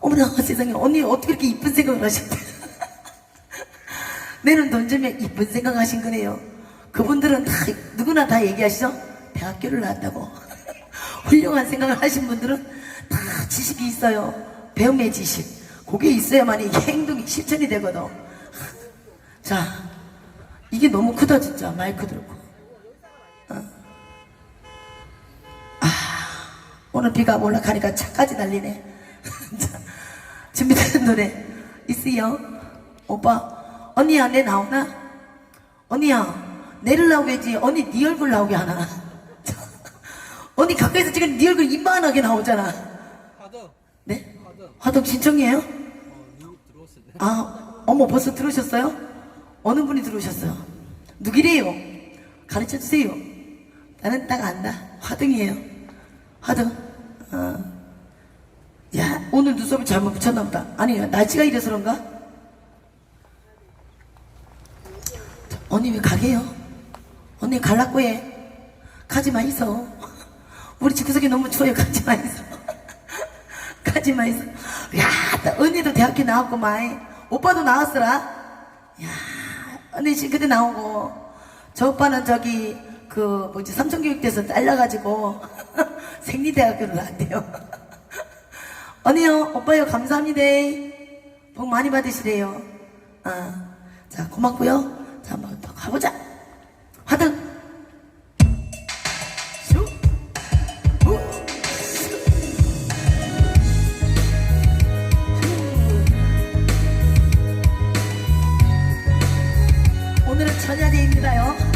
어머나 세상에. 언니 어떻게 이렇게 이쁜 생각을 하셨대? 내는 던지면 이쁜 생각 하신 거네요. 그분들은 다 누구나 다 얘기하시죠? 대학교를 나왔다고. 훌륭한 생각을 하신 분들은 다 지식이 있어요. 배움의 지식. 그게 있어야만 이게 행동이 실천이 되거든. 자 이게 너무 크다 진짜. 마이크 들고. 어. 아 오늘 비가 올라가니까 차까지 날리네. 자, 준비된 노래 있어요 오빠 언니야 내 나오나 언니야 내를 나오겠지 언니 네 얼굴 나오게 하나 언니 가까이서 지금 네 얼굴 이만하게 나오잖아 하더 네 화덕 신청이에요 어 아, 어머 벌써 들어오셨어요? 어느 분이 들어오셨어요? 누구래요? 가르쳐 주세요. 나는 딱 안다. 화등이에요. 화등. 어. 야, 오늘 눈썹을 잘못 붙였나 보다. 아니, 날씨가 이래서 그런가? 언니 왜 가게요? 언니 갈라고 해. 가지 마 있어. 우리 집 구석이 너무 추워요. 가지 마 있어. 가지 마 있어. 야, 나 언니도 대학교 나왔구만. 오빠도 나왔어라. 야, 언니 지금 그때 나오고 저 오빠는 저기 그 뭐지 삼성교육대에서 잘라가지고 생리대학교를 나왔대요. 언니요, 오빠요 감사합니다. 복 많이 받으시래요. 아, 자 고맙고요. 자 한번 더 가보자. 화등. 오늘은 천야제입니다요.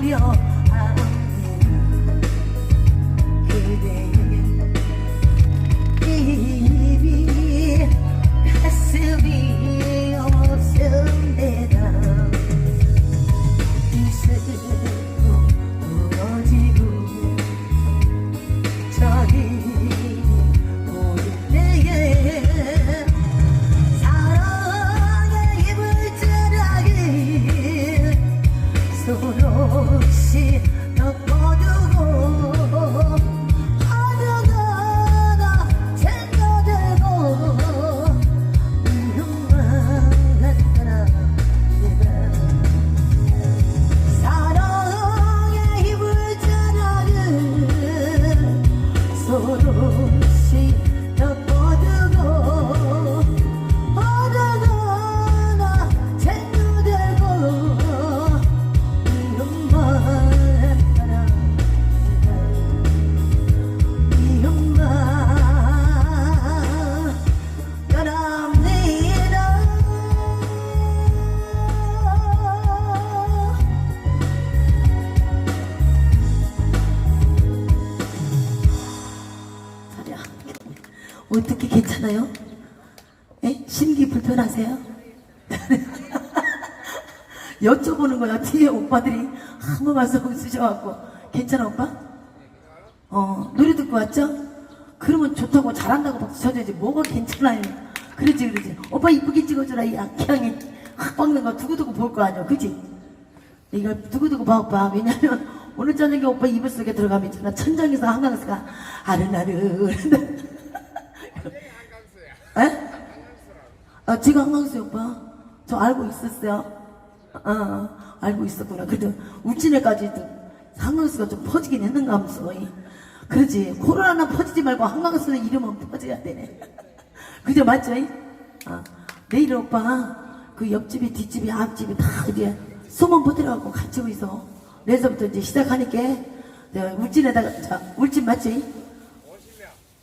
합니다 그대 어떻게 괜찮아요? 예? 심기 불편하세요? 여쭤보는 거야. 뒤에 오빠들이 아무 말씀 없으셔갖고. 괜찮아, 오빠? 어, 노래 듣고 왔죠? 그러면 좋다고 잘한다고 박수 쳐줘야지. 뭐가 괜찮아요? 그러지, 그러지. 오빠 이쁘게 찍어주라. 이 악향이 확 박는 거 두고두고 볼 거 아니야. 그지? 이거 두고두고 봐, 오빠. 왜냐면 오늘 저녁에 오빠 이불 속에 들어가면 있잖아. 천장에서 한강수가 아른아른. 아, 제가 한강수 오빠. 저 알고 있었어요. 어, 알고 있었구나. 그래도 울진에까지도 한강수가 좀 퍼지긴 했는가 하면서. 그러지. 코로나는 퍼지지 말고 한강수는 이름은 퍼져야 되네. 그죠, 맞죠? 아, 내일 오빠, 그 옆집이, 뒷집이, 앞집이 다 이제 소문 퍼뜨려갖고 같이 있어. 내일서부터 이제 시작하니까, 내가 울진에다가, 자, 울진 맞지?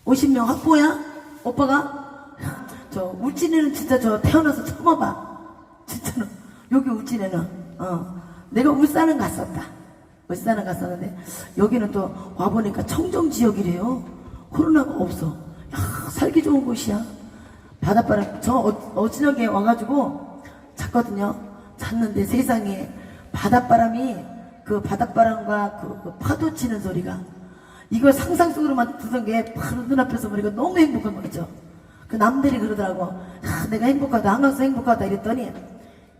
50명 확보야? 오빠가? 저 울진에는 진짜 저 태어나서 처음 와봐. 진짜로. 여기 울진에는. 어. 내가 울산은 갔었다. 울산은 갔었는데 여기는 또 와보니까 청정 지역이래요. 코로나가 없어. 야, 살기 좋은 곳이야. 바닷바람, 저 어, 어저녁에 와가지고 잤거든요. 잤는데 세상에 바닷바람이 그 바닷바람과 그, 그 파도 치는 소리가 이걸 상상 속으로만 듣던 게 바로 눈앞에서 보니까 너무 행복한 거죠. 그 남들이 그러더라고. 아, 내가 행복하다, 한강서 행복하다 이랬더니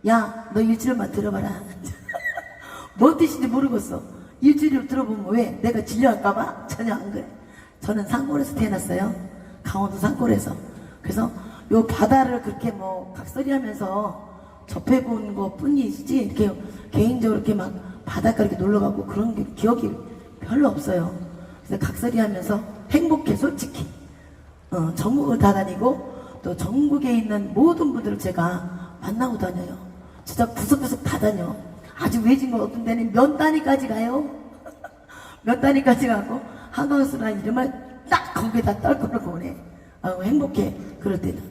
야, 너 일주일만 들어봐라. 뭔 뜻인지 모르겠어. 일주일을 들어보면 왜? 내가 질려할까봐? 전혀 안 그래. 저는 산골에서 태어났어요. 강원도 산골에서. 그래서 요 바다를 그렇게 뭐 각설이 하면서 접해본 것 뿐이지, 이렇게 개인적으로 이렇게 막 바닷가 이렇게 놀러 가고 그런 게 기억이 별로 없어요. 그래서 각설이 하면서 행복해, 솔직히. 어, 전국을 다 다니고 또 전국에 있는 모든 분들을 제가 만나고 다녀요. 진짜 구석구석 다 다녀. 아주 외진 거 어떤 데는 몇 단위까지 가요. 몇 단위까지 가고 한강수라는 이름을 딱 거기다 떨궈놓고 오네. 아 행복해. 그럴 때는.